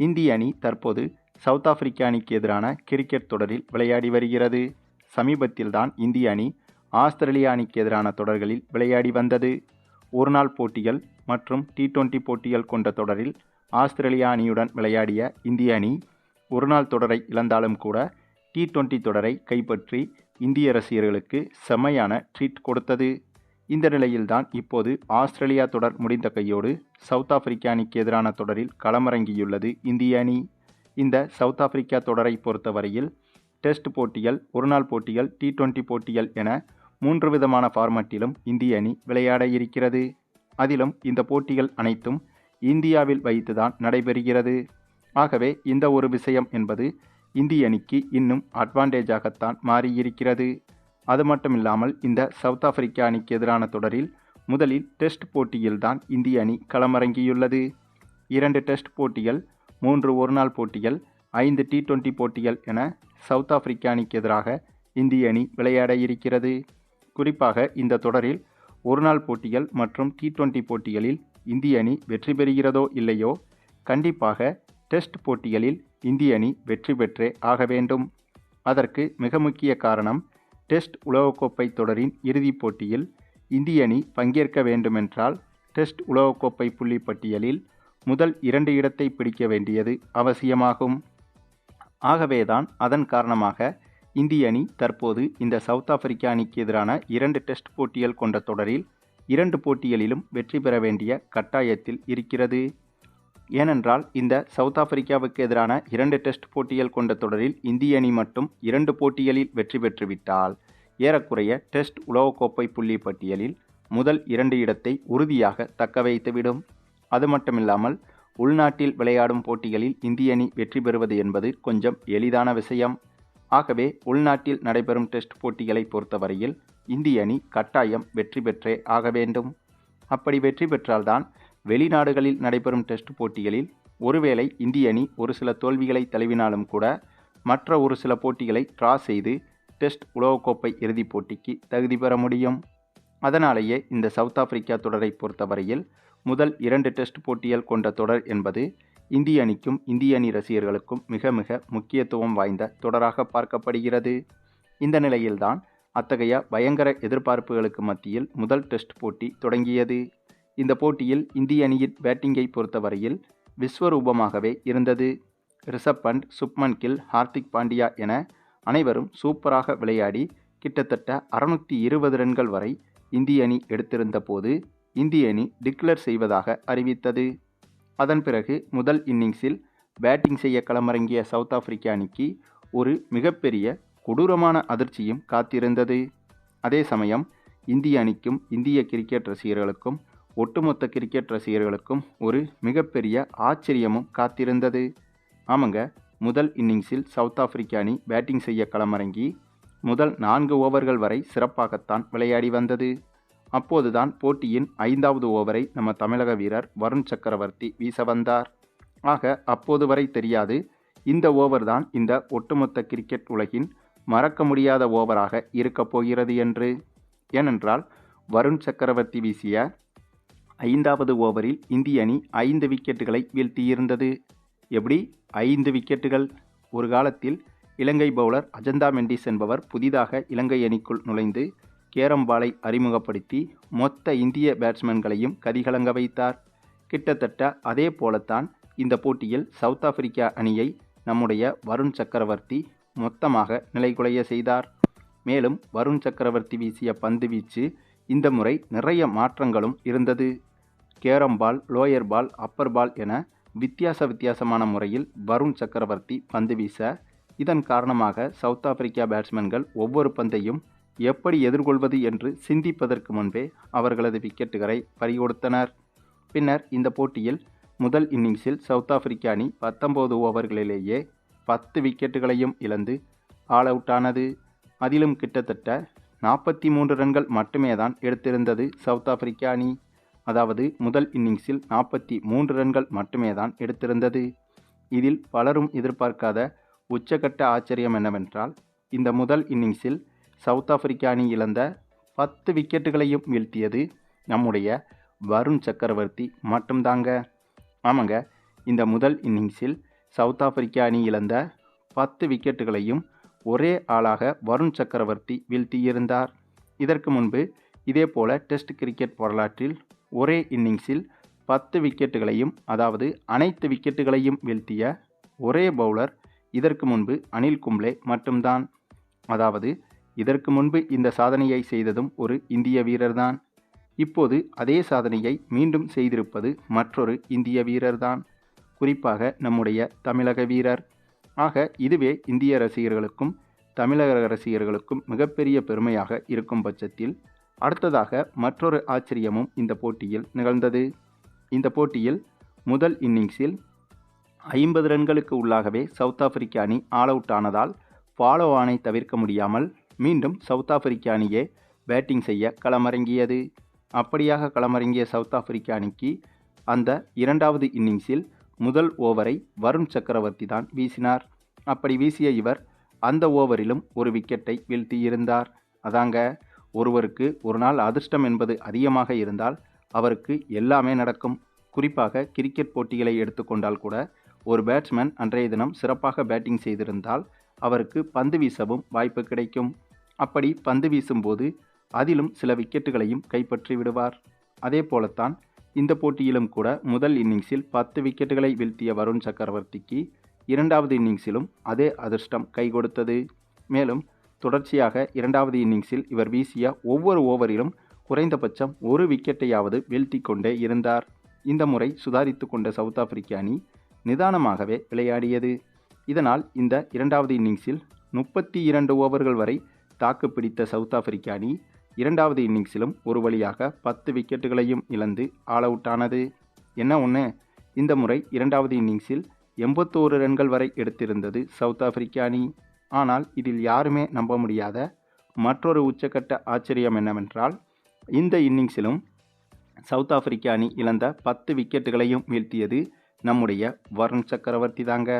இந்திய அணி தற்போது சவுத் ஆப்பிரிக்க அணிக்கு எதிரான கிரிக்கெட் தொடரில் விளையாடி வருகிறது. சமீபத்தில்தான் இந்திய அணி ஆஸ்திரேலிய அணிக்கு எதிரான தொடர்களில் விளையாடி வந்தது. ஒருநாள் போட்டிகள் மற்றும் டி டுவெண்டி போட்டிகள் கொண்ட தொடரில் ஆஸ்திரேலியா அணியுடன் விளையாடிய இந்திய அணி ஒருநாள் தொடரை இழந்தாலும் கூட டி டுவெண்டி தொடரை கைப்பற்றி இந்திய ரசிகர்களுக்கு செம்மையான ட்ரீட் கொடுத்தது. இந்த நிலையில்தான் இப்போது ஆஸ்திரேலியா தொடர் முடிந்த கையோடு சவுத் ஆப்பிரிக்கா அணிக்கு எதிரான தொடரில் களமிறங்கியுள்ளது இந்திய அணி. இந்த சவுத் ஆப்பிரிக்கா தொடரை பொறுத்தவரையில் டெஸ்ட் போட்டிகள் ஒருநாள் போட்டிகள் டி டுவெண்டி போட்டிகள் என மூன்று விதமான ஃபார்மட்டிலும் இந்திய அணி விளையாட இருக்கிறது. அதிலும் இந்த போட்டிகள் அனைத்தும் இந்தியாவில் வைத்துதான் நடைபெறுகிறது. ஆகவே இந்த ஒரு விஷயம் என்பது இந்திய அணிக்கு இன்னும் அட்வான்டேஜாகத்தான் மாறியிருக்கிறது. அது மட்டும் இல்லாமல் இந்த சவுத் ஆப்பிரிக்கா அணிக்கு எதிரான தொடரில் முதலில் டெஸ்ட் போட்டியில்தான் இந்திய அணி களமிறங்கியுள்ளது. இரண்டு டெஸ்ட் போட்டிகள் மூன்று ஒருநாள் போட்டிகள் ஐந்து டி டுவெண்டி போட்டிகள் என சவுத் ஆப்பிரிக்கா அணிக்கு எதிராக இந்திய அணி விளையாட இருக்கிறது. குறிப்பாக இந்த தொடரில் ஒருநாள் போட்டிகள் மற்றும் டி டுவெண்டி போட்டிகளில் இந்திய அணி வெற்றி பெறுகிறதோ இல்லையோ கண்டிப்பாக டெஸ்ட் போட்டிகளில் இந்திய அணி வெற்றி பெற்றே ஆக வேண்டும். அதற்கு மிக முக்கிய காரணம் டெஸ்ட் உலகக்கோப்பை தொடரின் இறுதிப் போட்டியில் இந்திய அணி பங்கேற்க வேண்டுமென்றால் டெஸ்ட் உலகக்கோப்பை புள்ளி பட்டியலில் முதல் இரண்டு இடத்தை பிடிக்க வேண்டியது அவசியமாகும். ஆகவேதான் அதன் காரணமாக இந்திய அணி தற்போது இந்த சவுத் ஆப்பிரிக்க அணிக்கு எதிரான இரண்டு டெஸ்ட் போட்டிகள் கொண்ட தொடரில் இரண்டு போட்டிகளிலும் வெற்றி பெற வேண்டிய கட்டாயத்தில் இருக்கிறது. ஏனென்றால் இந்த சவுத் ஆப்பிரிக்காவுக்கு எதிரான இரண்டு டெஸ்ட் போட்டிகள் கொண்ட தொடரில் இந்திய அணி மட்டும் இரண்டு போட்டிகளில் வெற்றி பெற்றுவிட்டால் ஏறக்குறைய டெஸ்ட் உலகக்கோப்பை புள்ளி பட்டியலில் முதல் இரண்டு இடத்தை உறுதியாக தக்க வைத்துவிடும் அது மட்டுமில்லாமல் உள்நாட்டில் விளையாடும் போட்டிகளில் இந்திய அணி வெற்றி பெறுவது என்பது கொஞ்சம் எளிதான விஷயம். ஆகவே உள்நாட்டில் நடைபெறும் டெஸ்ட் போட்டிகளை பொறுத்தவரையில் இந்திய அணி கட்டாயம் வெற்றி பெற்றே ஆக வேண்டும். அப்படி வெற்றி பெற்றால்தான் வெளிநாடுகளில் நடைபெறும் டெஸ்ட் போட்டிகளில் ஒருவேளை இந்திய அணி ஒரு சில தோல்விகளை தழுவினாலும் கூட மற்ற ஒரு சில போட்டிகளை ட்ரா செய்து டெஸ்ட் உலகக்கோப்பை இறுதிப் போட்டிக்கு தகுதி பெற முடியும். அதனாலேயே இந்த சவுத் ஆப்பிரிக்கா தொடரை பொறுத்தவரையில் முதல் இரண்டு டெஸ்ட் போட்டிகள் கொண்ட தொடர் என்பது இந்திய அணிக்கும் இந்திய அணி ரசிகர்களுக்கும் மிக மிக முக்கியத்துவம் வாய்ந்த தொடராக பார்க்கப்படுகிறது. இந்த நிலையில்தான் அத்தகைய பயங்கர எதிர்பார்ப்புகளுக்கு மத்தியில் முதல் டெஸ்ட் போட்டி தொடங்கியது. இந்த போட்டியில் இந்திய அணியின் பேட்டிங்கை பொறுத்தவரையில் விஸ்வரூபமாகவே இருந்தது. ரிஷப் பண்ட் சுப்மன் கில் ஹார்திக் பாண்டியா என அனைவரும் சூப்பராக விளையாடி கிட்டத்தட்ட அறுநூற்றி இருபது ரன்கள் வரை இந்திய அணி எடுத்திருந்த போது இந்திய அணி டிக்ளேர் செய்வதாக அறிவித்தது. அதன் பிறகு முதல் இன்னிங்ஸில் பேட்டிங் செய்ய களமிறங்கிய சவுத் ஆப்பிரிக்க அணிக்கு ஒரு மிகப்பெரிய கொடூரமான அதிர்ச்சியும் காத்திருந்தது. அதே சமயம் இந்திய அணிக்கும் இந்திய கிரிக்கெட் ரசிகர்களுக்கும் ஒட்டுமொத்த கிரிக்கெட் ரசிகர்களுக்கும் ஒரு மிகப்பெரிய ஆச்சரியமும் காத்திருந்தது. ஆமாங்க முதல் இன்னிங்ஸில் சவுத் ஆப்பிரிக்க அணி பேட்டிங் செய்ய களமிறங்கி முதல் நான்கு ஓவர்கள் வரை சிறப்பாகத்தான் விளையாடி வந்தது. அப்போதுதான் போட்டியின் ஐந்தாவது ஓவரை நம்ம தமிழக வீரர் வருண் சக்கரவர்த்தி வீச வந்தார். ஆக அப்போது வரை தெரியாது இந்த ஓவர் தான் இந்த ஒட்டுமொத்த கிரிக்கெட் உலகின் மறக்க முடியாத ஓவராக இருக்கப் போகிறது என்று. ஏனென்றால் வருண் சக்கரவர்த்தி வீசிய ஐந்தாவது ஓவரில் இந்திய அணி ஐந்து விக்கெட்டுகளை வீழ்த்தியிருந்தது. எப்படி? ஐந்து விக்கெட்டுகள். ஒரு காலத்தில் இலங்கை பவுலர் அஜந்தா மெண்டிஸ் என்பவர் புதிதாக இலங்கை அணிக்குள் நுழைந்து கேரம்பாலை அறிமுகப்படுத்தி மொத்த இந்திய பேட்ஸ்மேன்களையும் கதிகலங்க வைத்தார். கிட்டத்தட்ட அதே போலத்தான் இந்த போட்டியில் சவுத் ஆப்பிரிக்கா அணியை நம்முடைய வருண் சக்கரவர்த்தி மொத்தமாக நிலைகுலைய செய்தார். மேலும் வருண் சக்கரவர்த்தி வீசிய பந்து வீச்சு இந்த முறை நிறைய மாற்றங்களும் இருந்தது. Carrom ball lower ball upper ball என வித்தியாச வித்தியாசமான முறையில் வருண் சக்கரவர்த்தி பந்து வீச இதன் காரணமாக சவுத் ஆப்பிரிக்கா பேட்ஸ்மேன்கள் ஒவ்வொரு பந்தையும் எப்படி எதிர்கொள்வது என்று சிந்திப்பதற்கு முன்பே அவர்களது விக்கெட்டுகளை பறிகொடுத்தனர். பின்னர் இந்த போட்டியில் முதல் இன்னிங்ஸில் சவுத் ஆப்பிரிக்க அணி பத்தொன்பது ஓவர்களிலேயே பத்து விக்கெட்டுகளையும் இழந்து ஆல் அவுட் ஆனது. அதிலும் கிட்டத்தட்ட நாற்பத்தி மூன்று ரன்கள் மட்டுமே தான் எடுத்திருந்தது சவுத் ஆப்பிரிக்க அணி. அதாவது முதல் இன்னிங்ஸில் நாற்பத்தி மூன்று ரன்கள் மட்டுமே தான் எடுத்திருந்தது. இதில் பலரும் எதிர்பார்க்காத உச்சகட்ட ஆச்சரியம் என்னவென்றால் இந்த முதல் இன்னிங்ஸில் சவுத் ஆப்பிரிக்கா அணி இழந்த பத்து விக்கெட்டுகளையும் வீழ்த்தியது நம்முடைய வருண் சக்கரவர்த்தி மட்டும்தாங்க. ஆமாங்க இந்த முதல் இன்னிங்ஸில் சவுத் ஆப்பிரிக்கா அணி இழந்த பத்து விக்கெட்டுகளையும் ஒரே ஆளாக வருண் சக்கரவர்த்தி வீழ்த்தியிருந்தார். இதற்கு முன்பு இதேபோல டெஸ்ட் கிரிக்கெட் வரலாற்றில் ஒரே இன்னிங்ஸில் பத்து விக்கெட்டுகளையும் அதாவது அனைத்து விக்கெட்டுகளையும் வீழ்த்திய ஒரே பவுலர் இதற்கு முன்பு அனில் கும்ளே மட்டும்தான். அதாவது இதற்கு முன்பு இந்த சாதனையை செய்ததும் ஒரு இந்திய வீரர்தான். இப்போது அதே சாதனையை மீண்டும் செய்திருப்பது மற்றொரு இந்திய வீரர்தான் குறிப்பாக நம்முடைய தமிழக வீரர். ஆக இதுவே இந்திய ரசிகர்களுக்கும் தமிழக ரசிகர்களுக்கும் மிகப்பெரிய பெருமையாக இருக்கும் பட்சத்தில் அடுத்ததாக மற்றொரு ஆச்சரியமும் இந்த போட்டியில் நிகழ்ந்தது. இந்த போட்டியில் முதல் இன்னிங்ஸில் ஐம்பது ரன்களுக்கு உள்ளாகவே சவுத் ஆப்பிரிக்க அணி ஆல் அவுட் ஆனதால் ஃபாலோ ஆனை தவிர்க்க முடியாமல் மீண்டும் சவுத் ஆப்பிரிக்க அணியே பேட்டிங் செய்ய களமிறங்கியது. அப்படியாக களமிறங்கிய சவுத் ஆப்பிரிக்க அணிக்கு அந்த இரண்டாவது இன்னிங்ஸில் முதல் ஓவரை வருண் சக்கரவர்த்தி தான் வீசினார். அப்படி வீசிய இவர் அந்த ஓவரிலும் ஒரு விக்கெட்டை வீழ்த்தியிருந்தார். அதாங்க ஒருவருக்கு ஒரு நாள் அதிர்ஷ்டம் என்பது அதிகமாக இருந்தால் அவருக்கு எல்லாமே நடக்கும். குறிப்பாக கிரிக்கெட் போட்டிகளை எடுத்துக்கொண்டால் கூட ஒரு பேட்ஸ்மேன் அன்றைய தினம் சிறப்பாக பேட்டிங் செய்திருந்தால் அவருக்கு பந்து வீசவும் வாய்ப்பு கிடைக்கும். அப்படி பந்து வீசும்போது அதிலும் சில விக்கெட்டுகளையும் கைப்பற்றி விடுவார். அதே போலத்தான் இந்த போட்டியிலும் கூட முதல் இன்னிங்ஸில் பத்து விக்கெட்டுகளை வீழ்த்திய வருண் சக்கரவர்த்திக்கு இரண்டாவது இன்னிங்ஸிலும் அதே அதிர்ஷ்டம் கை கொடுத்தது. மேலும் தொடர்ச்சியாக இரண்டாவது இன்னிங்ஸில் இவர் வீசிய ஒவ்வொரு ஓவரிலும் குறைந்தபட்சம் ஒரு விக்கெட்டையாவது வீழ்த்தி கொண்டே இருந்தார். இந்த முறை சுதாரித்து கொண்ட சவுத் ஆப்பிரிக்க அணி நிதானமாகவே விளையாடியது. இதனால் இந்த இரண்டாவது இன்னிங்ஸில் முப்பத்தி இரண்டு ஓவர்கள் வரை தாக்கு பிடித்த சவுத் ஆப்பிரிக்க அணி இரண்டாவது இன்னிங்ஸிலும் ஒரு வழியாக பத்து விக்கெட்டுகளையும் இழந்து ஆல் அவுட் ஆனது என்ன ஒன்று இந்த முறை இரண்டாவது இன்னிங்ஸில் எண்பத்தோரு ரன்கள் வரை எடுத்திருந்தது சவுத் ஆப்பிரிக்க அணி. ஆனால் இதில் யாருமே நம்ப முடியாத மற்றொரு உச்சக்கட்ட ஆச்சரியம் என்னவென்றால் இந்த இன்னிங்ஸிலும் சவுத் ஆப்பிரிக்க அணி இழந்த பத்து விக்கெட்டுகளையும் வீழ்த்தியது நம்முடைய வருண் சக்கரவர்த்தி தாங்க.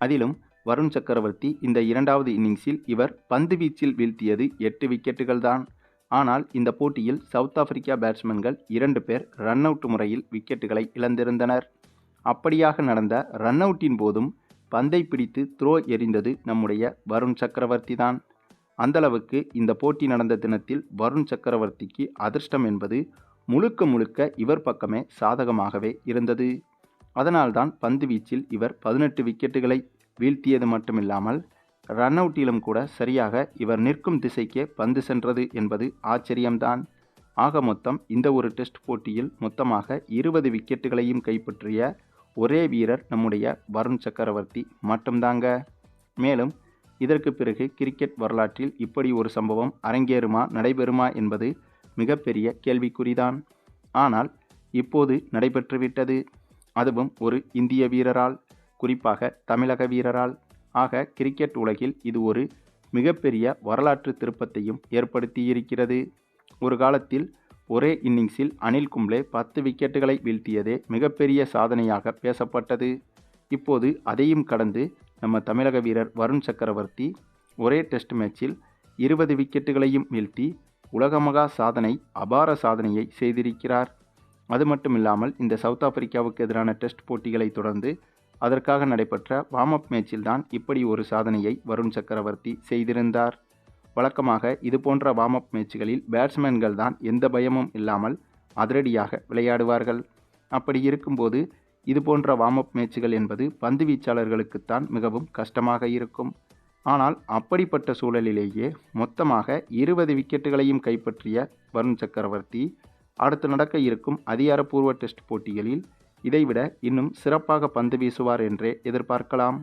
அதிலும் வருண் சக்கரவர்த்தி இந்த இரண்டாவது இன்னிங்ஸில் இவர் பந்து வீச்சில் வீழ்த்தியது எட்டு விக்கெட்டுகள் தான். ஆனால் இந்த போட்டியில் சவுத் ஆப்பிரிக்கா பேட்ஸ்மேன்கள் இரண்டு பேர் ரன் அவுட் முறையில் விக்கெட்டுகளை இழந்திருந்தனர். அப்படியாக நடந்த ரன் அவுட்டின் போதும் பந்தை பிடித்து த்ரோ எறிந்தது நம்முடைய வருண் சக்கரவர்த்தி தான். அந்தளவுக்கு இந்த போட்டி நடந்த தினத்தில் வருண் சக்கரவர்த்திக்கு அதிர்ஷ்டம் என்பது முழுக்க முழுக்க இவர் பக்கமே சாதகமாகவே இருந்தது. அதனால்தான் பந்து வீச்சில் இவர் பதினெட்டு விக்கெட்டுகளை வீழ்த்தியது மட்டுமில்லாமல் ரன் அவுட்டிலும் கூட சரியாக இவர் நிற்கும் திசைக்கே பந்து சென்றது என்பது ஆச்சரியம்தான். ஆக மொத்தம் இந்த ஒரு டெஸ்ட் போட்டியில் மொத்தமாக இருபது விக்கெட்டுகளையும் கைப்பற்றிய ஒரே வீரர் நம்முடைய வருண் சக்கரவர்த்தி மட்டும்தாங்க. மேலும் இதற்கு பிறகு கிரிக்கெட் வரலாற்றில் இப்படி ஒரு சம்பவம் அரங்கேறுமா நடைபெறுமா என்பது மிகப்பெரிய கேள்விக்குறிதான். ஆனால் இப்போது நடைபெற்றுவிட்டது அதுவும் ஒரு இந்திய வீரரால் குறிப்பாக தமிழக வீரரால். ஆக கிரிக்கெட் உலகில் இது ஒரு மிகப்பெரிய வரலாற்று திருப்பத்தையும் ஏற்படுத்தியிருக்கிறது. ஒரு காலத்தில் ஒரே இன்னிங்ஸில் அனில் கும்ளே பத்து விக்கெட்டுகளை வீழ்த்தியதே மிகப்பெரிய சாதனையாக பேசப்பட்டது. இப்போது அதையும் கடந்து நம்ம தமிழக வீரர் வருண் சக்கரவர்த்தி ஒரே டெஸ்ட் மேட்சில் இருபது விக்கெட்டுகளையும் வீழ்த்தி உலகமகா சாதனை அபார சாதனையை செய்திருக்கிறார். அது மட்டுமில்லாமல் இந்த சவுத் ஆப்பிரிக்காவுக்கு எதிரான டெஸ்ட் போட்டிகளை தொடர்ந்து அதற்காக நடைபெற்ற வார்ம் அப் மேட்சில்தான் இப்படி ஒரு சாதனையை வருண் சக்கரவர்த்தி செய்திருந்தார். வழக்கமாக இது போன்ற வார்ம் அப் மேட்ச்களில் பேட்ஸ்மேன்கள் தான் எந்த பயமும் இல்லாமல் அதிரடியாக விளையாடுவார்கள். அப்படி இருக்கும்போது இது போன்ற வார்ம் அப் என்பது பந்து வீச்சாளர்களுக்குத்தான் மிகவும் கஷ்டமாக இருக்கும். ஆனால் அப்படிப்பட்ட சூழலிலேயே மொத்தமாக இருபது விக்கெட்டுகளையும் கைப்பற்றிய வருண் சக்கரவர்த்தி அடுத்து நடக்க இருக்கும் அதிகாரப்பூர்வ டெஸ்ட் போட்டிகளில் இதைவிட இன்னும் சிறப்பாக பந்து வீசுவார் என்றே எதிர்பார்க்கலாம்.